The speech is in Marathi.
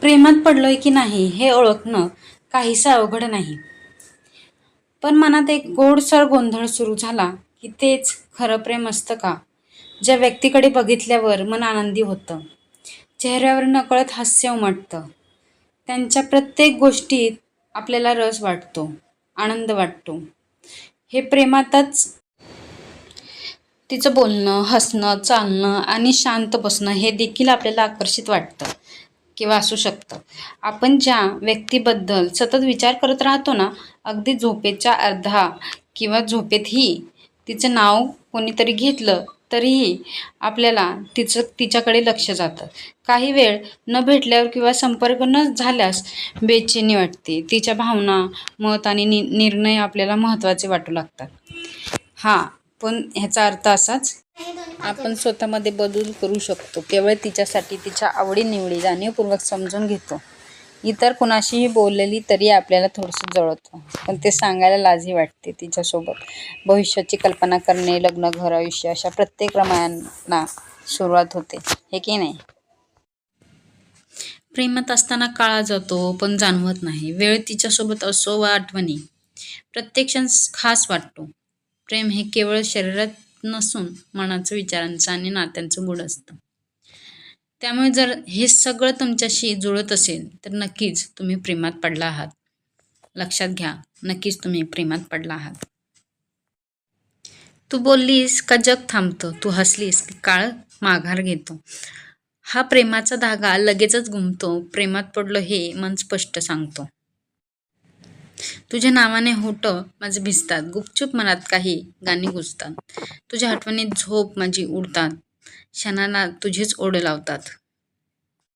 प्रेमात पडलोय की नाही हे ओळखणं काहीसं अवघड नाही. पण मनात एक गोडसर गोंधळ सुरू झाला की तेच खरं प्रेम असतं का? ज्या व्यक्तीकडे बघितल्यावर मन आनंदी होतं. चेहऱ्यावर नकळत हास्य उमटतं. त्यांच्या प्रत्येक गोष्टीत आपल्याला रस वाटतो आनंद वाटतो. हे प्रेमातच तिचं बोलणं हसणं चालणं आणि शांत बसणं हे देखील आपल्याला आकर्षित वाटतं. किंवा असू शकतं. आपण ज्या व्यक्तीबद्दल सतत विचार करत राहतो ना अगदी झोपेच्या अर्धा किंवा झोपेतही तिचं नाव कोणीतरी घेतलं तरीही आपल्याला तिचं तिच्याकडे लक्ष जातं. काही वेळ न भेटल्यावर किंवा संपर्क न झाल्यास बेचैनी वाटते. तिच्या भावना मत आणि नि निर्णय आपल्याला महत्त्वाचे वाटू लागतात. हां पण ह्याचा अर्थ असाच आपण स्वतःमध्ये बदल करू शकतो. केवळ तिच्यासाठी तिच्या आवडीनिवडी जाणीवपूर्वक समजून घेतो. इतर कुणाशीही बोललेली तरी आपल्याला थोडंसं जळतं. पण ते सांगायला लाजही वाटते तिच्यासोबत. भविष्याची कल्पना करणे लग्न घर आयुष्य अशा प्रत्येक रमयांना सुरुवात होते. हे की नाही? प्रेमात असताना काळा जातो पण जाणवत नाही. वेळ तिच्यासोबत असो वा आठवणी प्रत्येक क्षण खास वाटतो. प्रेम हे केवळ शरीरात नसून मनाचं विचारांचं आणि नात्यांचं गुढ असतं. त्यामुळे जर हे सगळं तुमच्याशी जुळत असेल तर नक्कीच तुम्ही प्रेमात पडला आहात. लक्षात घ्या नक्कीच तुम्ही प्रेमात पडला आहात. तू बोललीस का जग थांबतं. तू हसलीस की काळ माघार घेतो. हा प्रेमाचा धागा लगेचच घुमतो. प्रेमात पडलो हे मन स्पष्ट सांगतो. तुझ्या नावाने होठं माझे भिजतात. गुपचूप मनात काही गाणी घुसतात तुझ्या आठवणीत झोप माझी उडतात. क्षणाला तुझेच ओढ लावतात.